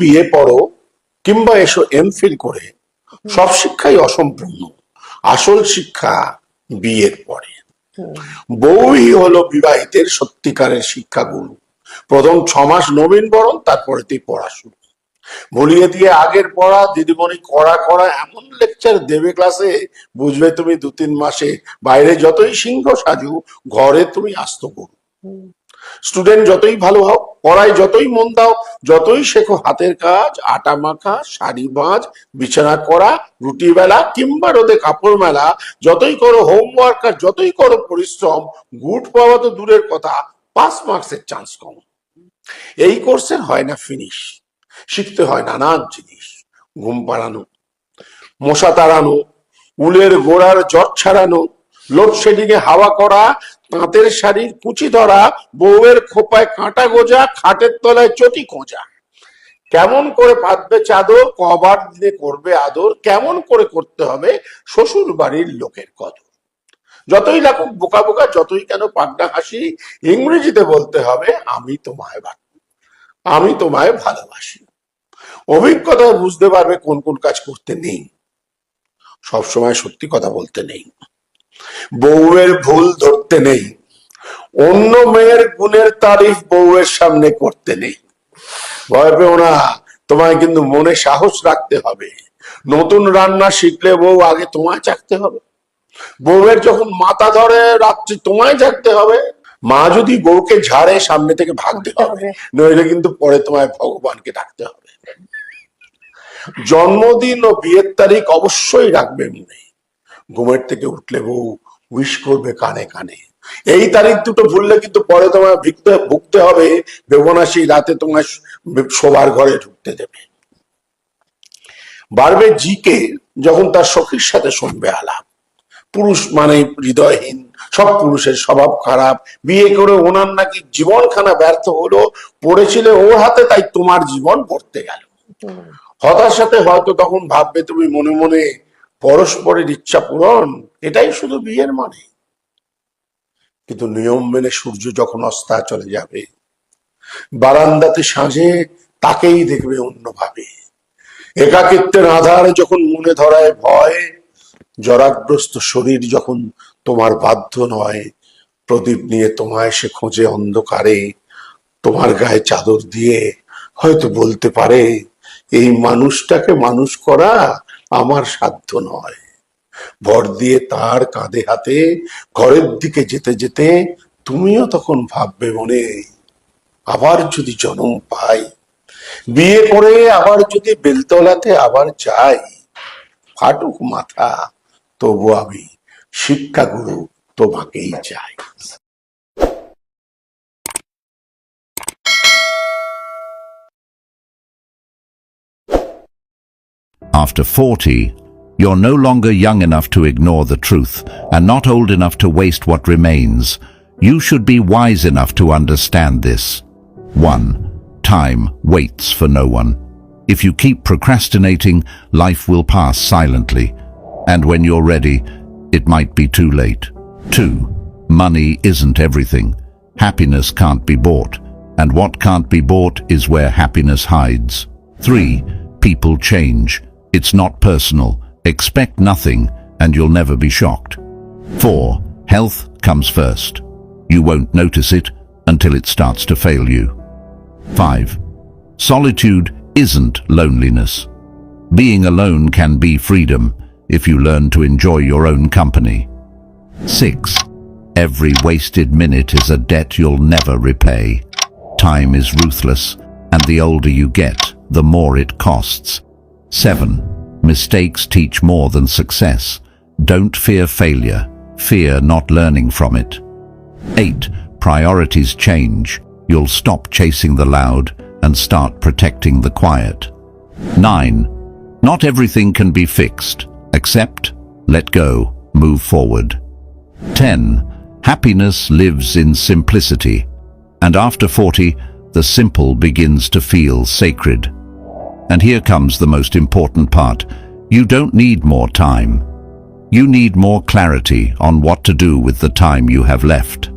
বিয়ে পড়ো কিংবা এসো এমফিল করে সব শিক্ষাই অসম্পূর্ণ। আসল শিক্ষা বিয়ের পরে। বউই হলো বিবাহিতের সত্যিকারের শিক্ষাগুরু। প্রথম ছমাস নবীন বরণ তারপরে তুই পড়া শুরু। ভুলিয়ে দিয়ে আগের পড়া দিদিমণি করা করা এমন লেকচার দেবে ক্লাসে বুঝবে তুমি দু তিন মাসে বাইরে যতই সিংহ সাজু ঘরে তুমি আস্ত করু। স্টুডেন্ট যতই ভালো হও পড়ায় যতই মন দাও, যতই শেখো হাতের কাজ, আটা মাখা, শাড়ি ভাঁজ বিছানা করা, রুটি বেলা কিংবা রোদে কাপড় মেলা, যতই করো হোমওয়ার্ক আর যতই করো পরিশ্রম, গুড পাওয়া তো দূরের কথা পাস মার্কসের চান্স কম। এই কোর্সের হয় না ফিনিশ শিখতে হয় নানান জিনিস, ঘুম পাড়ানো, মশা তাড়ানো, উলের গোড়ার জট ছাড়ানো লোডশেডিং এ হাওয়া করা, তাঁতের শাড়ির কুচি ধরা, বউয়ের খোপায় কাঁটা গোজা, খাটের তলায় চটি খোঁজা। কেমন করে পাতবে চাদর, কবার দিনে করবে আদর, কেমন করে করতে হবে শ্বশুর বাড়ির লোকের কদর। যতই লাগুক বোকা বোকা, যতই কেন পাগনা হাসি, ইংরেজিতে বলতে হবে, আমি তোমায় আমি তোমায় ভালোবাসি। অভিজ্ঞতায় বুঝতে পারবে কোন কোন কাজ করতে নেই। সবসময় সত্যি কথা বলতে নেই। বউয়ের ভুল ধরতে নেই। অন্য মেয়ের গুণের তারিফ বউয়ের সামনে করতে নেই। ভয় পেও না তোমায় কিন্তু মনে সাহস রাখতে হবে। নতুন রান্না শিখলে বউ আগে তোমায় চাকতে হবে। বউয়ের যখন মাথা ধরে রাত্রি তোমায় জাগতে হবে। মা যদি বউকে ঝাড়ে সামনে থেকে ভাগতে হবে। নইলে কিন্তু পরে তোমায় ভগবানকে ডাকতে হবে। জন্মদিন ও বিয়ের তারিখ অবশ্যই রাখবে মনে। ঘুমের থেকে উঠলে বউ উইশ করবে কানে কানে। এই তারিখ দুটো ভুললে কিন্তু পরে তোমায় ভিকতে ভুগতে হবে। বেবনাসী রাতে তোমায় শোবার ঘরে ঢুকতে দেবে। বাড়বে জিকে যখন তার সখীর সাথে শুনবে আলাপ। পুরুষ মানে হৃদয়হীন সব পুরুষের স্বভাব খারাপ। বিয়ে করে ওনার নাকি জীবনখানা ব্যর্থ হলো পড়েছিলে ওর হাতে তাই তোমার জীবন পড়তে গেল। হতাশাতে হয়তো তখন ভাববে তুমি মনে মনে পরস্পরের ইচ্ছা পূরণ, এটাই শুধু বিয়ের মানে। কিন্তু নিয়ম মেনে সূর্য যখন অস্তা চলে যাবে, বারান্দাতে সাঁঝে তাকেই দেখবে অন্যভাবে। একাকিত্বের আধার যখন মনে ধরায় ভয়, জরাগ্রস্ত শরীর যখন তোমার বাধ্য নয়, প্রদীপ নিয়ে তোমায় সে খোঁজে অন্ধকারে, তোমার গায়ে চাদর দিয়ে হয়তো বলতে পারে, এই মানুষটাকে মানুষ করা আমার সাধ্য নয়। ভর দিয়ে তার কাঁধে হাতে, ঘরের দিকে যেতে যেতে তুমিও তখন ভাববে মনে, আবার যদি জন্ম পাই, বিয়ে করে আবার যদি বেলতলাতে আবার যাই, ফাটুক মাথা, তবু আমি শিক্ষাগুরু তোমাকেই চাই। After 40, you're no longer young enough to ignore the truth and not old enough to waste what remains. You should be wise enough to understand this. 1. Time waits for no one. If you keep procrastinating, life will pass silently. And when you're ready, it might be too late. 2. Money isn't everything. Happiness can't be bought. And what can't be bought is where happiness hides. 3. People change. It's not personal. Expect nothing and you'll never be shocked. 4. Health comes first. You won't notice it until it starts to fail you. 5. Solitude isn't loneliness. Being alone can be freedom if you learn to enjoy your own company. 6. Every wasted minute is a debt you'll never repay. Time is ruthless, and the older you get, the more it costs. 7. Mistakes teach more than success. Don't fear failure. Fear not learning from it. 8. Priorities change. You'll stop chasing the loud and start protecting the quiet. 9. Not everything can be fixed. Accept, let go, move forward. 10. Happiness lives in simplicity. And after 40, the simple begins to feel sacred. And here comes the most important part. You don't need more time. You need more clarity on what to do with the time you have left.